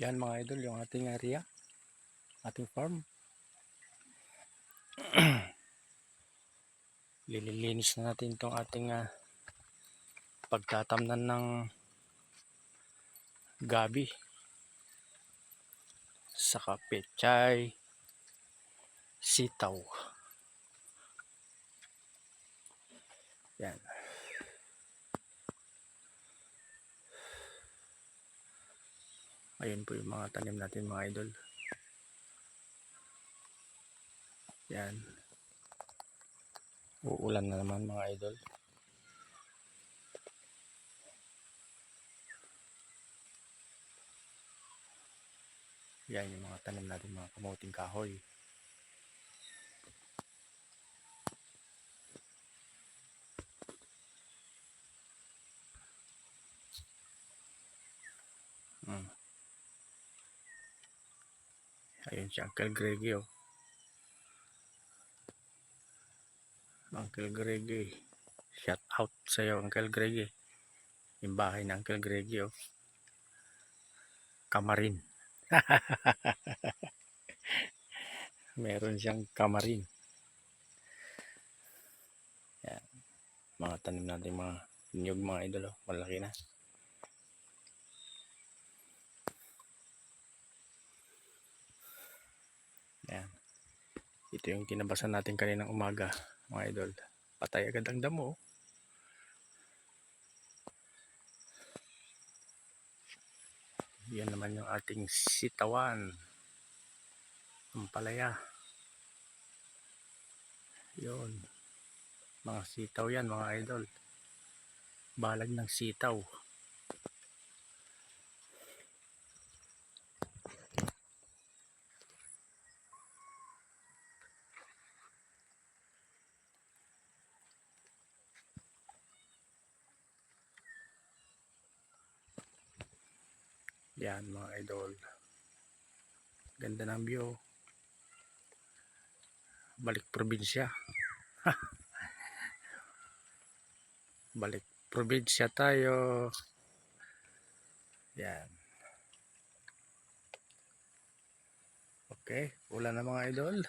Yan mga idol, yung ating area, ating farm. Lililinis na natin itong ating ah, pagtatamnan ng gabi. Saka pechay, sitaw. Yan. Ayun po yung mga tanim natin mga idol. Yan. Uulan na naman mga idol. Yan yung mga tanim natin mga kamuting kahoy. Hmm. Ayun si Uncle Greggy oh. Uncle Greggy. Shout out sa iyo Uncle Greggy. Yung bahay ng Uncle Greggy oh. Kamarin. Meron siyang kamarin. Yan. Mga tanim natin mga nyug mga idol oh. Malaki na. Yan. Ito yung kinabasan natin kaninang umaga, mga idol. Patay agad ang damo. oh. Yan naman yung ating sitawan. Ang palaya. Yun. Mga sitaw yan, mga idol. Balag ng sitaw. Yan mga idol. Ganda ng view. Balik probinsya. Balik probinsya tayo. Yan. Okay, ulan na mga idol.